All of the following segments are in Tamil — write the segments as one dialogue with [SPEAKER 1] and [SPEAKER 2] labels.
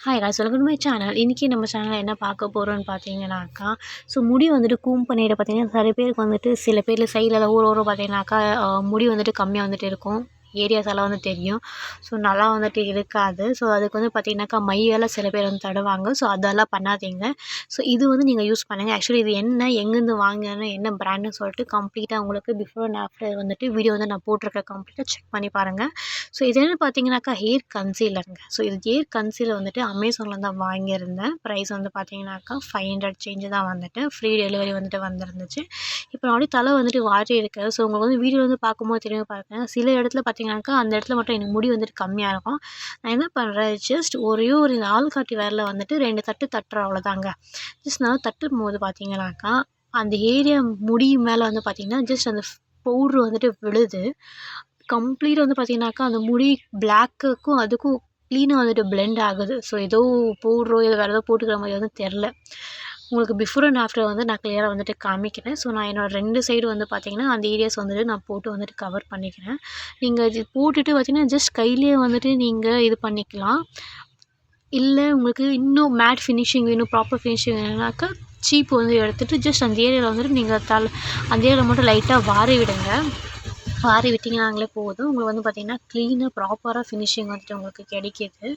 [SPEAKER 1] Hi guys welcome my channel இன்றைக்கி நம்ம சேனலில் என்ன பார்க்க போகிறோம்னு பார்த்தீங்கன்னாக்கா ஸோ முடி வந்துட்டு கூம் பண்ணிட்டு பார்த்தீங்கன்னா சில பேருக்கு வந்துட்டு சில பேர் சைடில் ஊர் ஊர் பார்த்தீங்கன்னாக்கா முடி வந்துட்டு கம்மியாக வந்துட்டு இருக்கும். ஏரியாஸ் எல்லாம் வந்து தெரியும். ஸோ நல்லா வந்துட்டு இருக்காது. ஸோ அதுக்கு வந்து பார்த்தீங்கன்னாக்கா மையெல்லாம் சில பேர் வந்து தடுவாங்க. ஸோ அதெல்லாம் பண்ணாதீங்க. ஸோ இது வந்து நீங்கள் யூஸ் பண்ணுங்கள் ஆக்சுவலி இது என்ன எங்கேருந்து வாங்கினு என்ன பிராண்டுன்னு சொல்லிட்டு கம்ப்ளீட்டாக உங்களுக்கு பிஃபோர் அண்ட் ஆஃப்டர் வந்துட்டு வீடியோ வந்து நான் போட்டிருக்கேன். கம்ப்ளீட்டாக செக் பண்ணி பாருங்கள் ஸோ இது என்ன பார்த்தீங்கன்னாக்கா ஹேர் கன்சீலருங்க ஸோ இது ஹேர் கன்சீலர் வந்துட்டு அமேசானில் தான் வாங்கியிருந்தேன். ப்ரைஸ் வந்து பார்த்தீங்கன்னாக்கா ஃபைவ் ஹண்ட்ரட் சேஞ்சு தான் வந்துட்டு. ஃப்ரீ டெலிவரி வந்துட்டு வந்திருந்துச்சு. இப்போ நான் தலை வந்துட்டு வாரி இருக்குது ஸோ உங்களுக்கு வந்து வீடியோ வந்து பார்க்கும்போது தெரியும் பார்க்குறேன் சில இடத்துல பார்த்தீங்கன்னாக்கா அந்த இடத்துல மட்டும் எனக்கு முடி வந்துட்டு கம்மியாக இருக்கும். நான் என்ன பண்ணுறேன் ஜஸ்ட் ஒரே ஒரு இந்த ஆள்காட்டி வேரில் வந்துட்டு ரெண்டு தட்டு தட்டுறேன். அவ்வளோதாங்க ஜஸ்ட் நான் தட்டும் போது பார்த்தீங்கன்னாக்கா அந்த ஏரியா முடி மேலே வந்து பார்த்திங்கன்னா ஜஸ்ட் அந்த பவுட்ரு வந்துட்டு விழுது. கம்ப்ளீட் வந்து பார்த்தீங்கன்னாக்கா அந்த முடி பிளாக்குக்கும் அதுக்கும் க்ளீனாக வந்துட்டு பிளெண்ட் ஆகுது. ஸோ ஏதோ போடுறோம் இல்லை வேறு ஏதோ போட்டுக்கிற மாதிரி வந்து தெரில உங்களுக்கு பிஃபோர் அண்ட் ஆஃப்டர் வந்து நான் கிளியராக வந்துட்டு காமிக்கிறேன். ஸோ நான் என்னோட ரெண்டு சைடு வந்து பார்த்தீங்கன்னா அந்த ஏரியாஸ் வந்துட்டு நான் போட்டு வந்துட்டு கவர் பண்ணிக்கிறேன். நீங்கள் இது போட்டுட்டு பார்த்தீங்கன்னா ஜஸ்ட் கையிலேயே வந்துட்டு நீங்கள் இது பண்ணிக்கலாம். இல்லை உங்களுக்கு இன்னும் மேட் ஃபினிஷிங் வேணும் ப்ராப்பர் ஃபினிஷிங் வேணும்னாக்கா சீப் வந்து எடுத்துகிட்டு ஜஸ்ட் அந்த ஏரியாவில் வந்துட்டு நீங்கள் தலை அந்த ஏரியாவில் மட்டும் லைட்டாக வாரி விடுங்க. வாரி விட்டிங்கனாங்களே போதும். உங்களுக்கு வந்து பார்த்திங்கன்னா க்ளீனாக ப்ராப்பராக ஃபினிஷிங் வந்துட்டு உங்களுக்கு கிடைக்கிது.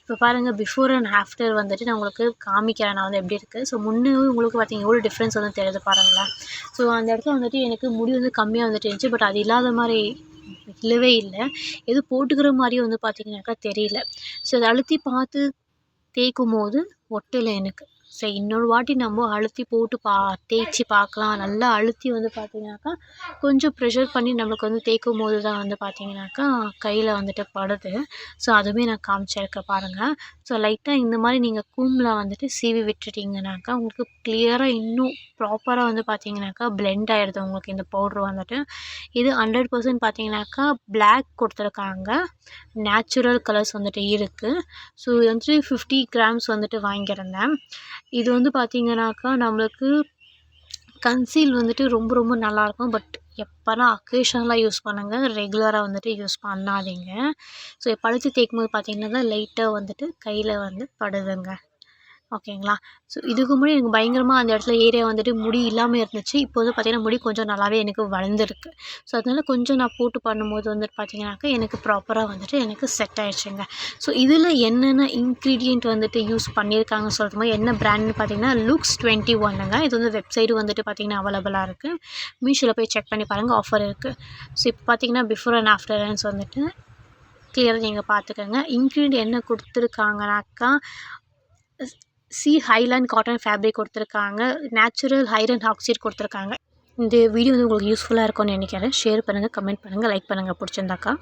[SPEAKER 1] இப்போ பாருங்கள் பிஃபோர் அண்ட் ஆஃப்டர் வந்துட்டு நான் உங்களுக்கு காமிக்கிறேன் நான் வந்து எப்படி இருக்குது ஸோ முன்னே உங்களுக்கு பார்த்தீங்க எவ்வளோ டிஃப்ரென்ஸ் வந்து தெரியுது பாருங்களேன். ஸோ அந்த இடத்துல வந்துட்டு எனக்கு முடி வந்து கம்மியாக வந்துட்டு இருந்துச்சு. பட் அது இல்லாத மாதிரி இல்லவே இல்லை. எதுவும் போட்டுக்கிற மாதிரியும் வந்து பார்த்தீங்கன்னாக்கா தெரியல. ஸோ அதை அழுத்தி பார்த்து தேய்க்கும் போது ஒட்டலை எனக்கு. சரி இன்னொரு வாட்டி நம்ம அழுத்தி போட்டு பா தேய்ச்சி பார்க்கலாம். நல்லா அழுத்தி வந்து பார்த்தீங்கன்னாக்கா கொஞ்சம் ப்ரெஷர் பண்ணி நம்மளுக்கு வந்து தேய்க்கும் போது தான் வந்து பார்த்தீங்கன்னாக்கா கையில் வந்துட்டு படுது. ஸோ அதுவுமே நான் காமிச்சிருக்கேன் பாருங்கள் ஸோ லைட்டாக இந்த மாதிரி நீங்கள் கூம்பில் வந்துட்டு சீவி விட்டுட்டிங்கனாக்கா உங்களுக்கு கிளியராக இன்னும் ப்ராப்பராக வந்து பார்த்தீங்கன்னாக்கா பிளெண்ட் ஆகிடுது உங்களுக்கு இந்த பவுட்ரு வந்துட்டு. இது ஹண்ட்ரட் பர்சன்ட் பார்த்தீங்கன்னாக்கா பிளாக் கொடுத்துருக்காங்க. நேச்சுரல் கலர்ஸ் வந்துட்டு இருக்குது ஸோ இது வந்துட்டு ஃபிஃப்டி கிராம்ஸ் வந்துட்டு வாங்கியிருந்தேன். இது வந்து பார்த்திங்கனாக்கா நம்மளுக்கு கன்சீல் வந்துட்டு ரொம்ப ரொம்ப நல்லாயிருக்கும் பட் எப்போனா அக்கேஷனலாக யூஸ் பண்ணுங்கள் ரெகுலராக வந்துட்டு யூஸ் பண்ணாதீங்க. ஸோ பழுத்து தேய்க்கும் போது பார்த்திங்கன்னா லைட்டாக வந்துட்டு கையில் வந்து படுதுங்க. ஓகேங்களா ஸோ இதுக்கு முன்னாடி எனக்கு பயங்கரமாக அந்த இடத்துல ஏரியா வந்துட்டு முடி இல்லாமல் இருந்துச்சு. இப்போ வந்து பார்த்திங்கன்னா முடி கொஞ்சம் நல்லாவே எனக்கு வளர்ந்துருக்கு. ஸோ அதனால் கொஞ்சம் நான் போட்டு பண்ணும்போது வந்துட்டு பார்த்தீங்கன்னாக்கா எனக்கு ப்ராப்பராக வந்துட்டு எனக்கு செட் ஆயிடுச்சுங்க. ஸோ இதில் என்னென்ன இன்க்ரீடியண்ட் வந்துட்டு யூஸ் பண்ணியிருக்காங்கன்னு சொல்கிற மாதிரி என்ன ப்ராண்ட்னு பார்த்தீங்கன்னா லுக்ஸ் டுவெண்ட்டி ஒன்னுங்க இது வந்து வெப்சைட்டு வந்துட்டு பார்த்தீங்கன்னா அவைலபிளாக இருக்குது மீஷோவில் போய் செக் பண்ணி பாருங்கள் ஆஃபர் இருக்குது ஸோ இப்போ பார்த்திங்கன்னா பிஃபோர் அண்ட் ஆஃப்டர்ஸ் வந்துட்டு கிளியராக நீங்கள் பார்த்துக்கோங்க இன்க்ரீடியன்ட் என்ன கொடுத்துருக்காங்கனாக்கா சி ஹைலாண்ட் காட்டன் ஃபேப்ரிக் கொடுத்துருக்காங்க. நேச்சுரல் ஹைரன் ஆக்சைடு கொடுத்துருக்காங்க. இந்த வீடியோ வந்து உங்களுக்கு யூஸ்ஃபுல்லாக இருக்கும்னு நினைக்கிறேன். ஷேர் பண்ணுங்கள் கமெண்ட் பண்ணுங்கள் லைக் பண்ணுங்கள் பிடிச்சிருந்தாக்கா